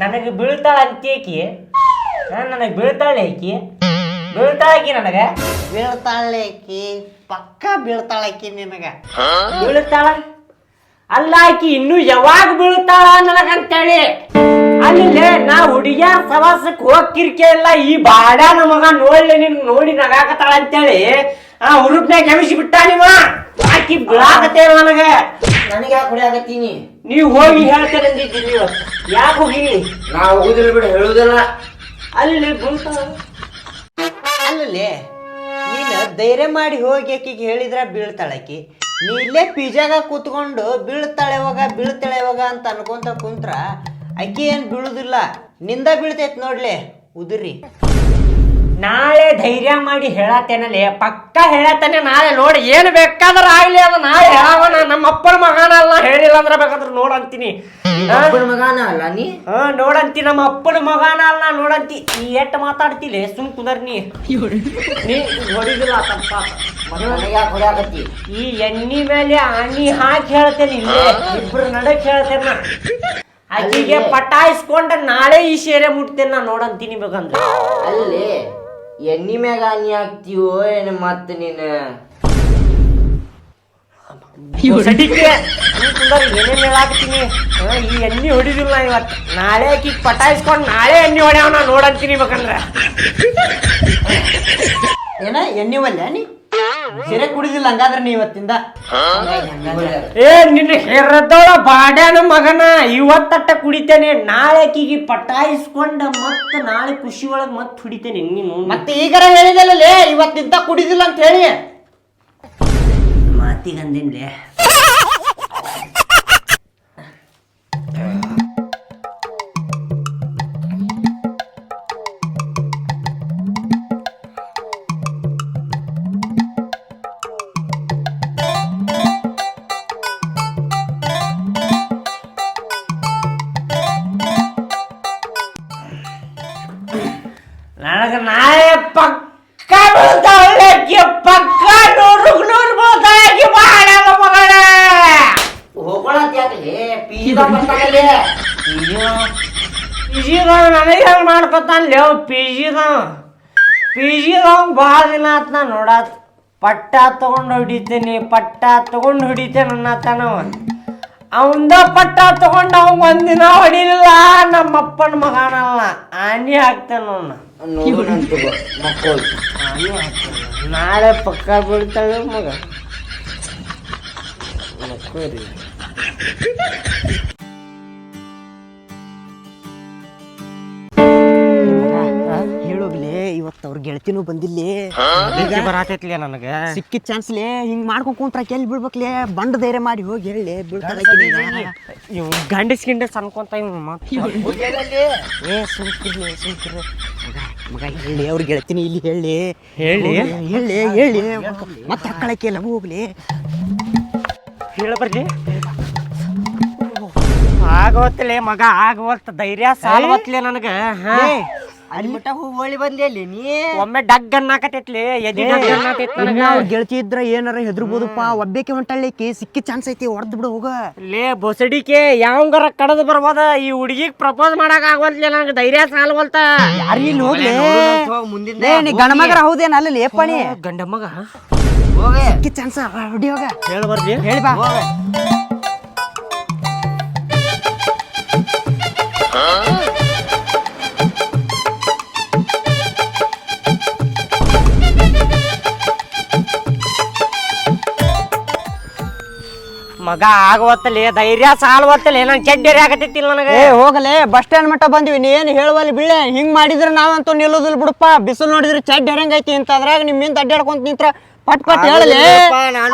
ನನಗೆ ಬೀಳ್ತಾಳ ಅಂತೇಕಿ ನನಗೆ ಬೀಳ್ತಾಳೆ ಆಕಿ ಬೀಳ್ತಾಳಕಿ ನನಗೆ? ಬೀಳ್ತಾಳಕಿ ಪಕ್ಕ ಬೀಳ್ತಾಳಕಿ ನಿನಗೆ. ಬೀಳ್ತಾಳ? ಅಲ್ಲ ಆಕಿ ಇನ್ನು ಯಾವಾಗ ಬೀಳ್ತಾಳ ನನಗಂತೇಳಿ? ಅಲ್ಲಿ ನಾ ಹುಡುಗಿಯಾರ ಸವಾಸಕ್ಕೆ ಹೋಗಿರ್ಕೆ ಇಲ್ಲ ಈ ಬಾಡ ನಮಗ ನೋಡ್ಲಿ ನಿನ್ ನೋಡಿ ನಗಾಕತ್ತಾಳ ಅಂತೇಳಿ ಆ ಹುಡುಗ್ನಾಗ ಕೆಮಿಸಿ ಬಿಟ್ಟ ನೀವ ಆಕಿ ಬೀಳಾಕತ್ತೇ ನನಗೆ ನನಗೆ. ಯಾಕೆ ಹೊಡಿಯಾಕತ್ತೀನಿ? ನೀವ್ ಹೋಗಿ ಹೇಳ್ತೇನೆ ಅಂದಿದ್ದೀನಿ ನೀವು. ಯಾಕೆ ಹೋಗಿ ನಾವು ಹೋಗುದಿಲ್ಲ ಬಿಡ ಹೇಳುದಿಲ್ಲ ಅಲ್ಲಿ ಬೀಳ್ತಾಳ ಅಲ್ಲಲ್ಲಿ ನೀನು ಧೈರ್ಯ ಮಾಡಿ ಹೋಗಿ ಆಕಿಗೆ ಹೇಳಿದ್ರ ಬೀಳ್ತಾಳಕಿ ನೀ ಇಲ್ಲೇ ಪಿಜಾಗ ಕೂತ್ಕೊಂಡು ಬೀಳ್ತಾಳೆ ಯಾವಾಗ ಬೀಳ್ತಾಳೆ ಯಾವಾಗ ಅಂತ ಅನ್ಕೊಂತ ಕುಂತ್ರ ಅಕ್ಕಿ ಏನು ಬೀಳುದಿಲ್ಲ. ನಿಂದ ಬೀಳ್ತೈತೆ ನೋಡ್ಲಿ ಉದುರಿ. ನಾಳೆ ಧೈರ್ಯ ಮಾಡಿ ಹೇಳತ್ತೇನಲ್ಲಿ ಪಕ್ಕ ಹೇಳತ್ತೇನೆ ನಾಳೆ ನೋಡಿ ಏನ್ ಬೇಕಾದ್ರ ಆಗ್ಲಿ ಅದು ನಾಳೆ ಹೇಳವನ. ನಮ್ಮ ಅಪ್ಪನ ಮಗನ ಅಲ್ಲ ಹೇಳಿಲ್ಲ ಅಂದ್ರೆ ಬೇಕಾದ್ರ ನೋಡಂತೀನಿ. ಮಗನ ಅಲ್ಲ ನೀ? ಹಾ ನೋಡಂತಿ ನಮ್ಮ ಅಪ್ಪನ ಮಗನ ಅಲ್ಲ ನೋಡಂತಿ. ನೀ ಎಟ್ ಮಾತಾಡ್ತಿಲೆ? ಸುಮ್ ಕುದರ್ ನೀ. ನೀ ಹೊಡಿದಿಲ್ಲ ತಪ್ಪ. ಹೊಡ್ಯಾಕತ್ತಿ ಈ ಎಣ್ಣಿ ಮೇಲೆ ಆನಿ ಹಾಕಿ ಹೇಳ್ತೇನೆ ಇಲ್ಲೇ. ಇಬ್ರು ನಡಕ್ ಹೇಳ್ತೇನೆ. ಆಕಿಗೆ ಪಟಾಯಿಸ್ಕೊಂಡ ನಾಳೆ ಈ ಸೇರೆ ಮುಟ್ತೇನೆ ನಾ ನೋಡಂತೀನಿ ಬೇಕಂದ್ರೆ ಅಲ್ಲಿ ಎಣ್ಣಿ ಮ್ಯಾಗ ನೀ ಹಾಕ್ತೀವೋ ಏನು ಮತ್ತೆ ನೀನು? ಕುಂದರ್ ಏನೇನ್ ಹೇಳಾಕತ್ತೀನಿ ಹಾ, ಈ ಎಣ್ಣೆ ಹೊಡಿದಿಲ್ಲ ಇವತ್ತು ನಾಳೆ ಆಕಿ ಪಟಾಯಿಸ್ಕೊಂಡು ನಾಳೆ ಎಣ್ಣೆ ಹೊಡ್ಯಾವ ನೋಡಂತೀನಿ ಬೇಕಂದ್ರ ಏನ ಎಣ್ಣಿ ಒಲ್ಲೆ ನೀ? ಸಿರೆ ಕುಡಿದಿಲ್ಲ ಹಂಗಾದ್ರೆ ನೀ ಇವತ್ತಿಂದ? ಏ ನಿನ್ನ ಹೆರದೋಳ ಬಾಡ್ಯಾನ ಮಗನ ಇವತ್ತಟ್ಟ ಕುಡಿತೇನೆ. ನಾಳೆ ಕಿಗಿ ಪಟಾಯಿಸ್ಕೊಂಡ ಮತ್ತೆ ನಾಳೆ ಖುಷಿ ಒಳಗ್ ಮತ್ ಹುಡಿತೇನೆ. ನೀನು ಮತ್ತೆ ಈಗರ ಹೇಳಿದಲ್ಲ ಇವತ್ತಿಂದ ಕುಡಿದಿಲ್ಲ ಅಂತ ಹೇಳಿ. ಮಾತಿಗಂದಿನ್ಲೆ. ನಾಳೆ ಪಕ್ಕ ಬೀಳ್ತಾಳೆ ಪಕ್ಕ ನೂರು ನೂರು ಬೀಳ್ತಾಳೆ ಮಾಡಲ್ಲ ಮಗಳ. ಹೋಗೋಣಂತ ಯಾಕಲೆ? ಪಿಜಿದ ಬರ್ತಾಗಲೇ ಪಿಜಿದ ನನಗೆ ಹೆಂಗ್ ಪಿ ಲೇವ್ ಪಿಜಿದ ಪಿಜಿದ ಭಾಳ ದಿನ ಆತ ನಾ ನೋಡಾತ್. ಪಟ್ಟ ತಗೊಂಡು ಹೊಡಿತೀನಿ ಪಟ್ಟ ತಗೊಂಡು ಹೊಡಿತೇನೆ ಅನ್ನತ್ತಾನವ ಅವಂದ ಪಟ್ಟ ತಗೊಂಡು ಅವ್ ಒಂದಿನ ಹೊಡಿಲಿಲ್ಲ ನಮ್ಮಪ್ಪನ ಮಗನಲ್ಲ ಆನಿ ಹಾಕ್ತೇನೆ ಅವನ್ನ ನೋಡೋಣಂತ ಮಕ್ಕಳು. ನಾಳೆ ಪಕ್ಕ ಬೀಳ್ತಾಳೆ ಮಗ. ಮಕ್ಕಳು ಹೇಳೋಗ್ಲೇ ಇವತ್ತು ಅವ್ರ ಗೆಳತಿನೂ ಬಂದಿಲ್ಲಿ. ಬರಾತೈತ್ಲಿ ನನಗೆ. ಸಿಕ್ಕಿದ ಚಾನ್ಸ್ಲೇ ಹಿಂಗ್ ಮಾಡ್ಕೊಂಡ್ ಕುಂತ್ರ ಕೆಲ್ ಬಿಡ್ಬೇಕ್ಲೆ ಬಂಡ ಧೈರ್ಯ ಮಾಡಿ ಹೋಗಿ ಹೇಳಿ ಬೀಳ್ತಾಳ ಇವ್ ಗಂಡಸ್ ಗಿಂಡಸ್ ಅನ್ಕೊಂತ ಏ ಸುಮ್ಕಿರ್ಲಿ ಸುಮ್ಕಿರ್ಲಿ. ಮಗ ಹೇಳಿ ಅವ್ರಿಗೆ ಹೇಳ್ತೀನಿ ಇಲ್ಲಿ ಹೇಳಿ. ಹೇಳಿ? ಹೇಳಿ ಹೇಳಿ. ಮತ್ತೆ ಹಕ್ಕಳಕ್ಕೆ ಎಲ್ಲ ಹೋಗ್ಲಿ. ಹೇಳ ಬರ್ಲಿ. ಆಗೋತ್ಲೆ ಮಗ ಆಗೋತ್ ಧೈರ್ಯ ಸಾಲ್ವತ್ಲೆ ನನಗ. ಹಾ. ಅಲ್ಲಿ ಮಟ್ಟ ಹೋಗಿ ಹೊಳಿ ಬಂದೆ ಅಲ್ಲಿ ನೀ? ಒಮ್ಮೆ ಡಗ್ ಅನ್ನಕತೈತ್ಲಿ ಎದಿ ಡಗ್ ಅನ್ನತೈತ್ ನನಗ. ಅವ್ರ ಗೆಳತಿ ಇದ್ರ ಏನಾರ ಹೆದರ್ಬೋದಪ್ಪ ಒಬ್ಬೇಕೆ ಹೊಂಟಳ್ಳಿಕ್ಕೆ ಸಿಕ್ಕಿ ಚಾನ್ಸ್ ಐತಿ ಹೊಡೆದ್ ಬಿಡು ಹೋಗ. ಲೇ ಬೊಸಡಿಕೆ ಯಾವಂಗಾರ ಕಡದ್ ಬರ್ಬೋದ? ಈ ಹುಡುಗಿಗ್ ಪ್ರಪೋಸ್ ಮಾಡಕ್ ಆಗವಲ್ಲೆ ನನಗೆ ಧೈರ್ಯ ಸಾಲ್ವಲ್ತ ಯಾರಿ ಇಲ್ಲಿ ಹೋಗ್ಲಿ? ಮುಂದಿನ ನೀ ಗಣ ಮಗರ ಹೌದೇನ ಅಲ್ಲಿ ಲೇಪಣಿ ಗಂಡ ಮಗ? ಸಿಕ್ಕಿ ಚಾನ್ಸ್ ಹೊಡಿ ಹೋಗ. ಹೇಳ ಬರ್ಲಿ ಹೇಳಿ ಬಾ. ಮಗ ಆಗುವತ್ತಲ್ಲಿ ಧೈರ್ಯ ಸಾಲ್ವತ್ತಲೆ ನಂಗೆ ಕೆಡ್ಡೇರಿ ಆಗತೈತಿಲ್ಲ ನನಗೆ. ಏ ಹೋಗಲೇ ಬಸ್ ಸ್ಟ್ಯಾಂಡ್ ಮಟ್ಟ ಬಂದ್ವಿ ನೀ ಏನು ಹೇಳುವಲ್ಲಿ ಬೀಳೆ? ಹಿಂಗ್ ಮಾಡಿದ್ರೆ ನಾವಂತೂ ನಿಲ್ಲೋದಿಲ್ಲ ಬಿಡಪ್ಪ. ಬಿಸಿಲು ನೋಡಿದ್ರೆ ಚಡ್ಡಿ ಹೆರಂಗೈತಿ ಅಂತ ಅದ್ರಾಗ ನಿಮ್ಮಿಂದ ಅಡ್ಡಾಡ್ಕೊಂತ ನಿಂತ್ರ. ಪಟ್ ಪಟ್ ಹೇಳಲೇ?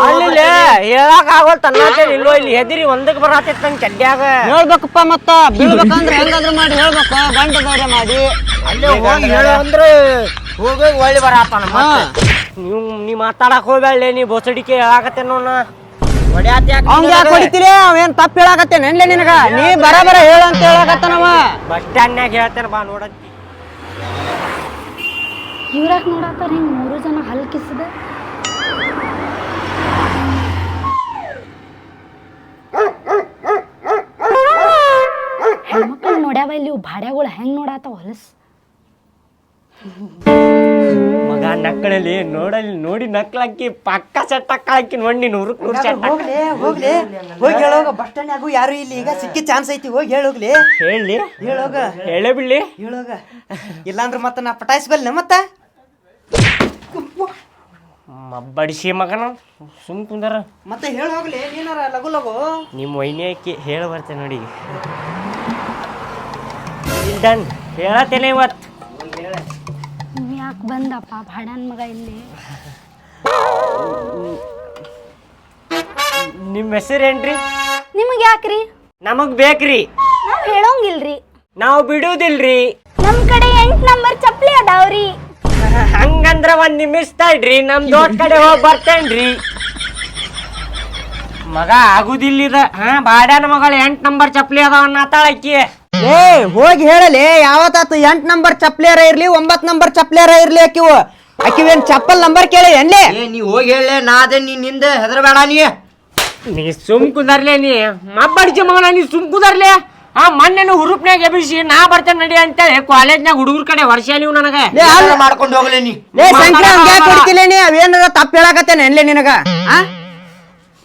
ಅಲ್ಲಿ ಹೇಳಕ್ ತನ್ನತೇಳಿ ಇಲ್ಲೋ ಇಲ್ಲಿ ಹೆದಿರಿ ಒಂದಕ್ಕೆ ಬರತ್ತಿತ್ತು ನಂಗೆ ಚಡ್ಡ್ಯಾಗ ಹೇಳ್ಬೇಕಪ್ಪ ಮತ್ತ. ಬೀಳ್ಬೇಕಂದ್ರೆ ಹೆಂಗಾದ್ರೂ ಮಾಡಿ ಹೇಳ್ಬೇಕ ಗಂಡ ಧೈರ್ಯ ಮಾಡಿ. ಅಲ್ಲೇ ಹೋಗಿ ಹೇಳು ಅಂದ್ರೆ ಹೋಗಿ ಒಳ್ಳೆ ಬರತ್ತಾನ ನೀವು ನೀ ಮಾತಾಡಕ್ ಹೋಗ್ಬೇಡ ನೀ ಬೊಸಡಿಕೆ ಯಾಕ್ ಅವ್ನ್ ಯಾಕೆ ಹೊಡಿತೀರಿ? ಅವೇನ್ ತಪ್ಪು ಹೇಳಾಕತ್ತೇನೆ? ಏನ್ಲೇ ನಿನಗ? ನೀ ಬರ ಬರ ಹೇಳು ಅಂತ ಹೇಳಾಕತ್ತಾನವ ಬಸ್ ಸ್ಟ್ಯಾಂಡ್ನಾಗ ಹೇಳ್ತೇನೆ ಬಾ ನೋಡಂತಿ. ಇವ್ರಾಕ್ ನೋಡತ್ತಾರ ಹಿಂಗ್ ಮೂರು ಜನ ಹಲ್ಕಿಸದ ಹೆಣ್ಮಕ್ಳು ನೋಡ್ಯಾವ ಇಲ್ಲಿ ಇವು ಭಾಡ್ಯಾಗಳು ಹೆಂಗ್ ನೋಡಾತಾವ ಹೊಲಸ್? ಮಗ ನಕ್ಕಳಲ್ಲಿ ನೋಡಲ್ಲಿ ನೋಡಿ ನಕ್ಲಾಕಿ ಪಕ್ಕ ಸೆಟ್ ಹಾಕಿ ನೋಡಿ ನೀನು ಹುರುಕ್ ನೂರು ಸೆಟ್ ಹೋಗ್ಲಿ ಹೋಗ್ಲಿ. ಹೋಗಿ ಹೇಳೋಗ ಬಸ್ ಸ್ಟ್ಯಾಂಡ್ ಆಗು ಯಾರು ಇಲ್ಲಿ ಈಗ. ಸಿಕ್ಕಿ ಚಾನ್ಸ್ ಐತಿ ಹೋಗಿ ಹೇಳೋಗ್ಲಿ. ಹೇಳಿ. ಹೇಳೋಗ. ಹೇಳೇ ಬಿಡ್ಲಿ. ಹೇಳೋಗ. ಇಲ್ಲಾಂದ್ರೆ ಮತ್ತೆ ನಾ ಪಟಾಯಿಸ್ಬಲ್ಲೆ ಮತ್ತೆ? ಬಡಿಸಿ ಮಗನ ಸುಮ್ ಕುಂದಾರ. ಮತ್ತೆ ಹೇಳ ಹೋಗ್ಲಿ ನೀನಾರ ಲಘು ಲಗು ನಿಮ್ಮ ವೈನಿ ಹಾಕಿ ಹೇಳ ಬರ್ತೇನೆ ನೋಡಿ. ಡನ್ ಹೇಳತ್ತೇನೆ ಇವತ್ತು ಬಂದಪ್ಪ ಭಾಡ್ಯಾನ್ ಮಗ ಇಲ್ಲಿ. ನಿಮ್ಮ ಹೆಸರೇನ್ರಿ ನಿಮಗೆ ಯಾಕ್ರಿ? ನಮಗ್ ಬೇಕ್ರಿ. ನಾವ್ ಹೇಳೋಂಗಿಲ್ರಿ. ನಾವು ಬಿಡುದಿಲ್ರಿ. ನಮ್ ಕಡೆ ಎಂಟ್ ನಂಬರ್ ಚಪ್ಪಲಿ ಅದಾವ್ರಿ. ಹಂಗಂದ್ರ ಒಂದ್ ನಿಮಿಷ ತಡ್ರಿ ನಮ್ ದೋಟ್ ಕಡೆ ಹೋಗಿ ಬರ್ತೇನ್ರಿ. ಮಗ ಆಗುದಿಲ್ಲ ಹಾ ಬಾಡ್ಯಾನ ಮಗಳು ಎಂಟ್ ನಂಬರ್ ಚಪ್ಪಲಿ ಅದಾವ ನಾತಾಳಕ್ಕಿ ಏ ಹೋಗಿ ಹೇಳಲಿ. ಯಾವತ್ತಾತು ಎಂಟ್ ನಂಬರ್ ಚಪ್ಲೇರ ಇರ್ಲಿ ಒಂಬತ್ ನಂಬರ್ ಚಪ್ಲೇರ ಇರ್ಲಿ ಆಕಿವು ಆಕಿವೇನ್ ಚಪ್ಪಲ್ ನಂಬರ್ ಕೇಳಿ ಎನ್ಲಿ? ಏ ನೀ ಹೋಗಿ ಹೇಳ ನಾ ಅದೇ ನೀ ನಿಂದ ಹೆದರಬೇಡ ನೀ. ನೀ ಸುಮ್ ಕುಂದರ್ಲೆ ನೀ. ಮಬ್ಬಡಿಜಿ ಮಗನ ನೀ ಸುಮ್ ಕುದರ್ಲೆ ಆ ಮೊನ್ನೆ ಹುರುಪ್ನ್ಯಾಗ ಎಬಿಸಿ ನಾ ಬರ್ತೇನೆ ನಡಿ ಅಂತೇಳಿ ಕಾಲೇಜ್ನಾಗ ಹುಡುಗರ ಕಡೆ ವರ್ಷ ನೀವು ನನಗೆ. ಮಾಡ್ಕೊಂಡು ಹೋಗ್ಲಿ ನೀ. ಲೇ ಸಂಕ್ರಾಂತಿ ಹಂಗ್ಯಾಕ್ ನೀ? ಅವೇನಾರ ತಪ್ಪ ಹೇಳಕತ್ತೇನೆ ಎನ್ಲಿ ನಿನಗ? ಆ?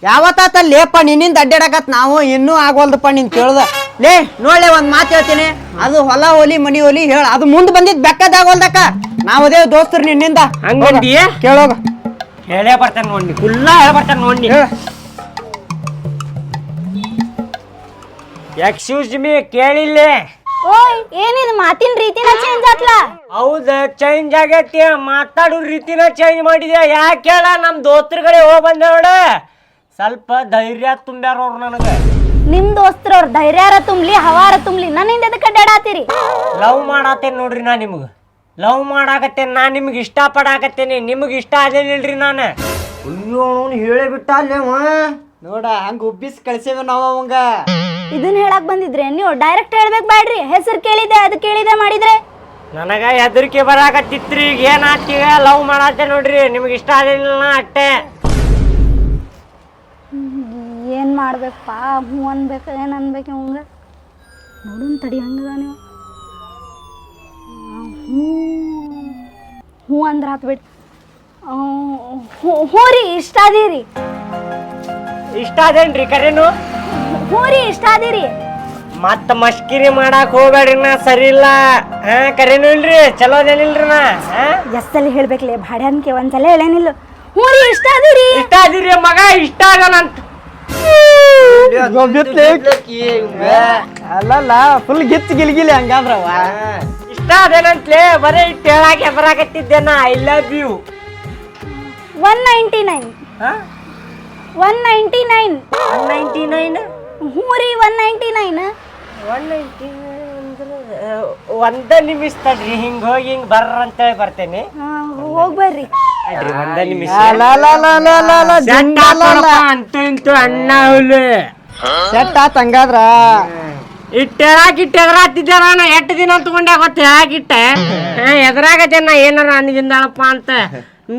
ಯಾವತ್ತಾತ ಲೇಪ ನಿನ್ನಿಂದ ಅಡ್ಡಾಡಕತ್ ನಾವು ಇನ್ನೂ ಆಗೋಲ್ದಪ್ಪ ನಿನ್ ಕೇಳ್ದ. ಲೇ ನೋಡ್ಲೆ ಒಂದ್ ಮಾತು ಹೇಳ್ತೀನಿ. ಅದು ಹೊಲ ಹೋಲಿ ಮನಿ ಹೋಲಿ ಹೇಳ. ಅದು ಮುಂದ್ ಬಂದಿದ್ ಬೆಕ್ಕದಾಗೋಲ್ದಕ್ಕ. ನಾವು ಅದೇ ದೋಸ್ತರು ನಿನ್ನಿಂದ. ಹಂಗಂದಿ ಕೇಳೋಗ ಹೇಳೇ ಬರ್ತಾನೆ ನೋಡಿ ಕುಲ್ಲ ಹೇಳ ಬರ್ತಾನೆ ನೋಡಿ ಎಕ್ಸ್ಕ್ಯೂಸ್ ಮೀ ಕೇಳಿಲ್ಲೇ? ಓಯ್ ಏನಿದು ಮಾತಿನ ರೀತಿನ ಚೇಂಜ್ ಆತ್ಲ? ಹೌದ ಚೇಂಜ್ ಆಗೈತಿ. ಮಾತಾಡೋ ರೀತಿನ ಚೇಂಜ್ ಮಾಡಿದೆ ಯಾಕೆ ಹೇಳ? ನಮ್ ಕಡೆ ಹೋಗಿ ಬಂದೆ ನೋಡ. ಸ್ವಲ್ಪ ಧೈರ್ಯ ತುಂಬ್ಯಾರ ಅವ್ರು ನನಗೆ. ನಿಮ್ ದೋಸ್ತ್ರವ್ರ ಧೈರ್ಯಾರ ತುಂಬ್ಲಿ ಹವಾರ ತುಂಬ್ಲಿ ನನ್ನಿಂದ ಎದಕ್ಕೆ ಅಡ್ಡಾಡಾತೀರಿ ಲವ್ ಮಾಡಾತೆ ನೋಡ್ರಿ ನಾ ನಿಮ್ಗೆ? ಲವ್ ಮಾಡಾಕತ್ತೇನೆ ನಾ ನಿಮ್ಗೆ ಇಷ್ಟ ಪಡಾಕತ್ತೇನೆ ನಿಮ್ಗೆ ಇಷ್ಟ ಅದೇನಿಲ್ರಿ ನಾನು? ಅಯ್ಯೋ ಅವ್ನು ಹೇಳೇ ಬಿಟ್ಟ ಅಲ್ಲೇ ಅವ. ನೋಡ ಹಂಗ ಉಬ್ಬಿಸ್ ಕಳ್ಸೇವ ನಾವ್ ಅವಂಗ. ಇದನ್ನ ಹೇಳಕ್ ಬಂದಿದ್ರೆ ನೀವು ಡೈರೆಕ್ಟ್ ಹೇಳ್ಬೇಕು ಬ್ಯಾಡ್ರಿ. ಹೆಸರು ಕೇಳಿದೆ ಅದು ಕೇಳಿದೆ ಮಾಡಿದ್ರೆ. ನನಗ ಹೆದರಿಕೆ ಬರಾಕತ್ತಿತ್ರಿ ಈಗ ಏನಾಗ್ತೀಗ ಲವ್ ಮಾಡಾತೆ ನೋಡ್ರಿ ನಿಮ್ಗೆ ಇಷ್ಟ ಆಗಲಿಲ್ಲ ಅಟ್ಟೆ. ಏನ್ ಮಾಡ್ಬೇಕಪ್ಪ ಹ್ಞೂ ಅನ್ಬೇಕು ಏನು ಅನ್ಬೇಕು ಇವಂಗ? ನೋಡೋನ್ ತಡಿ ಹಂಗದ ನೀವು. ಹ್ಞೂ. ಹ್ಞೂ ಅಂದ್ರೆ ಆತ್ ಬಿಡ್. ಹೋರಿ ಹ್ಞೂ ರೀ ಇಷ್ಟ ಅದೀರಿ. ಇಷ್ಟ ಅದೇನ್ರಿ ಕರೆನು? ಹ್ಞೂ ರೀ ಇಷ್ಟ ಅದೀರಿ. ಮತ್ತ ಮಸ್ಕಿರಿ ಮಾಡಾಕ್ ಹೋಗ್ಬೇಡ್ರಿ ನಾ ಸರಿ ಇಲ್ಲ. ಹಾ ಕರೆನು ಇಲ್ರಿ ಚಲೋ ಅದೇನಿಲ್ರಿ ನಾ ಹಾ ಎಷ್ಟಲ್ಲಿ ಹೇಳ್ಬೇಕಲೇ ಭಾಡ್ಯಾನ್ಕೆ ಒಂದ್ಸಲ ಹೇಳೇನಿಲ್ಲ. ಹ್ಞೂ ರೀ ಇಷ್ಟ ಅದೀರಿ. ಇಷ್ಟ ಅದೀರಿ ಮಗ ಇಷ್ಟ ಆಗಲ್ಲಂತ ಅಲ್ಲಲ್ಲ ಫುಲ್ ಗಿಚ್ ಗಿಲ್ಗಿಲಿ ಹಂಗಾದ್ರವ? ಇಷ್ಟ ಅದೇನಂತ್ಲೆ ಬರೀ ಇಟ್ಟು ಹೇಳಾಕ ಎಬರಾಕತ್ತಿದ್ದೆ ನಾ I love you one ninety nine one ninety nine one ninety nine ಹ್ಞೂ ರೀ one ninety nine one ninety ಒಂದ ನಿಮಿಷ ತಡ್ರಿ ಹಿಂಗ ಹೋಗಿ ಹಿಂಗ ಬರ್ರ ಅಂತೇಳಿ ಬರ್ತೇನೆ. ಹೋಗ್ಬರ್ರಿ ಬರ್ರಿ. ಒಂದ ನಿಮಿಷ. ಅಂತ ಇಂತು ಅಣ್ಣ ಹುಲ್ಲು. ಸೆಟ್ ಆತ್ ಹಂಗಾದ್ರ. ಇಟ್ಟು ಇಟ್ಟೆದ್ರ ಇಟ್ಟು ಎದುರಾತಿದ್ದೆ ನಾನು. ಎಷ್ಟು ದಿನ ತಗೊಂಡೆ ಗೊತ್ತ ಆಗಿಟ್ಟೆ ಎದುರಾಗತ್ತೆ ಜನ ಏನಾರ ಅನ್ನದಿಂದಾಳಪ್ಪ ಅಂತ.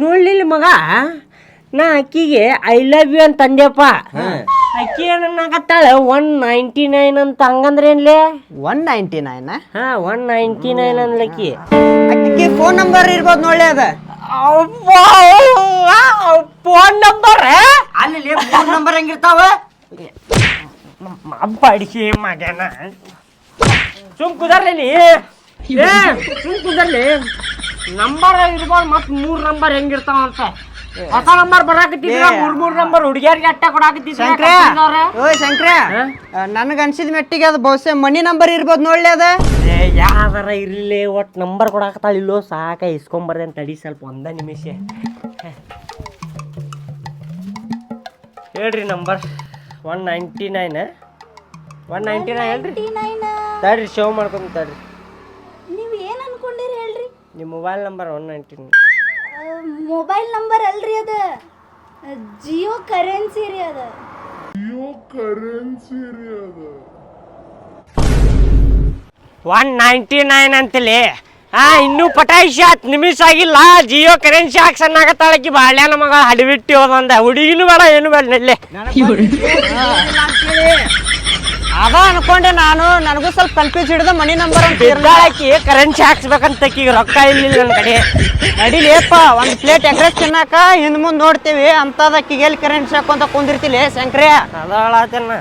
ನೋಡ್ಲಿಲ್ಲ ಮಗ ನಾ ಅಕ್ಕಿಗೆ ಐ ಲವ್ ಯು ಅಂತ ಅಕ್ಕಿ ಏನನ್ನಾಗತ್ತಾಳ ಒನ್ ನೈಂಟಿ ನೈನ್ ಅಂತ ಹಂಗಂದ್ರೆ ಏನ್ಲೇ? ಒನ್ ನೈಂಟಿ ನೈನ್ ಹಾ ಒನ್ ನೈಂಟಿ ನೈನ್ ಅನ್ಲಕ್ಕಿ ಅಕ್ಕಿ ಫೋನ್ ನಂಬರ್ ಇರ್ಬೋದು ನೋಡ್ಲಿ ಅದ. ಫೋನ್ ನಂಬರ್ ಅಲ್ಲಿ ಫೋನ್ ನಂಬರ್ ಹೆಂಗಿರ್ತಾವ ಅಡಿಕೆ ಮಗನ ಸುಮ್ ಕುದರ್ಲಿ ಸುಮ್ ಕುದರ್ಲಿ. ನಂಬರ್ ಇರ್ಬೋದು ಮತ್ ಮೂರ್ ನಂಬರ್ ಹೆಂಗಿರ್ತಾವ ಅಂತ. ಹೊಸ ನಂಬರ್ ಬರಾಕತ್ತಿದ್ರ ಮೂರ್ ಮೂರ್ ನಂಬರ್ ಹುಡುಗಿಯರಿಗೆ ಅಟ್ಟ ಶಂಕ್ರ. ಕೊಡಾಕತ್ತಿದ್ರ ಓಯ್ ಶಂಕ್ರ. ನನಗ ಅನ್ಸಿದ ಮೆಟ್ಟಿಗೆ ಅದು ಬಹುಶಃ ಮನಿ ನಂಬರ್ ಇರ್ಬೋದು ನೋಡ್ಲಿ ಅದ. ಯಾವ್ದಾರ ಇರ್ಲಿ ಒಟ್ ನಂಬರ್ ಕೊಡಾಕತ್ತಾಳ ಇಲ್ಲೋ ಸಾಕ ಇಸ್ಕೊಂಬರ್ದೆ ಅಂತ ತಡಿ ಸ್ವಲ್ಪ ಒಂದ ನಿಮಿಷ. ಹೇಳ್ರಿ number one ninety nine one ninety nine ಹೇಳ್ರಿ ತಡ್ರಿ ಶೋ ಮಾಡ್ಕೊಂತ ತಡ್ರಿ. ನೀವು ಏನು ಅನ್ಕೊಂಡಿರಿ ಹೇಳ್ರಿ? ನಿಮ್ಮ mobile number one ninety nine mobile number ಅಲ್ರಿ ಅದ. ಜಿಯೋ ಕರೆನ್ಸಿ ರೀ ಅದ. ಒನ್ ನೈಂಟಿ ನೈನ್ ಅಂತಲೇ ಹಾ ಇನ್ನೂ ಪಟಾಯಿಸಿ ಹತ್ತು ನಿಮಿಷ ಆಗಿಲ್ಲ. ಜಿಯೋ ಕರೆನ್ಸಿ ಹಾಕ್ಸನ್ ಆಗತ್ತಾಳಕಿ ಬಾಳ್ಯಾನ ಮಗ. ಹಡಿಬಿಟ್ಟಿ ಹೋದಂದ ಹುಡುಗಿನೂ ಬೇಡ ಏನು ಬೇಡ ನಡ್ಲೆ. ಅದ ಅನ್ಕೊಂಡೆ ನಾನು ನನಗೂ ಸ್ವಲ್ಪ ಕನ್ಫ್ಯೂಸ್ ಹಿಡಿದ ಮನಿ ನಂಬರ್ ಅಂತ ಹಾಕಿ ಕರೆಂಟ್ ಕರೆನ್ಸಿ ಹಾಕ್ಸ್ಬೇಕಂತ ಈಗ ರೊಕ್ಕ ಇಲ್ಲ ನನ್ನ ಕಡೆ. ನಡಿಲೇಪ್ಪ ಒಂದು ಪ್ಲೇಟ್ ಎಗ್ರೆಸ್ ತಿನ್ನಾಕ ಹಿಂದ್ ಮುಂದೆ ನೋಡ್ತೀವಿ. ಅಂತದ ಎಲ್ಲಿ ಕರೆಂಟ್ ಹಾಕೊಂತ ಅಂತ ಕುಂದಿರ್ತಿಲಿ ಶಂಕ್ರಿಯ ಅದಾಳತನ